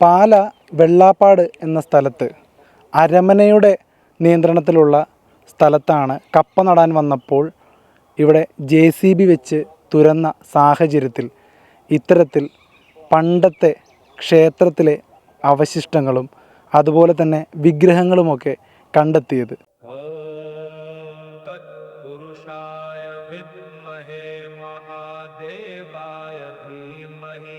പാല വെള്ളാപ്പാട് എന്ന സ്ഥലത്ത് അരമനയുടെ നിയന്ത്രണത്തിലുള്ള സ്ഥലത്താണ് കപ്പ നടാൻ വന്നപ്പോൾ ഇവിടെ ജെ സി ബി വെച്ച് തുരന്ന സാഹചര്യത്തിൽ ഇത്തരത്തിൽ പണ്ടത്തെ ക്ഷേത്രത്തിലെ അവശിഷ്ടങ്ങളും അതുപോലെ തന്നെ വിഗ്രഹങ്ങളുമൊക്കെ കണ്ടെത്തിയത്. വിദ്മഹേ മഹാദേവായ ധീമഹി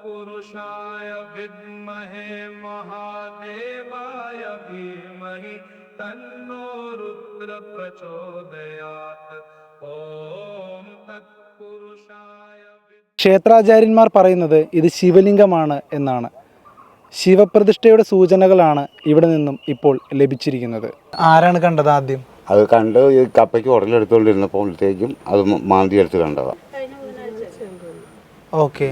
तत्पुरुषाय विद्महे महादेवाय धीमहि तन्नो रुद्र प्रचोदयात् ॐ तत्पुरुषाय विद्महे ക്ഷേത്രാചാര്യന്മാർ പറയുന്നത് ഇത് ശിവലിംഗമാണ് എന്നാണ് ശിവപ്രതിഷ്ഠയുടെ സൂചനകളാണ് ഇവിടെ നിന്നും ഇപ്പോൾ ലഭിച്ചിരിക്കുന്നത് ആരാണ് കണ്ടത് ആദ്യം അത് കണ്ട് ഈ കപ്പയ്ക്ക് ഉടലെടുത്തുകൊണ്ടിരുന്നപ്പോഴത്തേക്കും അത് മാന്തി എടുത്ത് കണ്ടതാണ് ഓക്കെ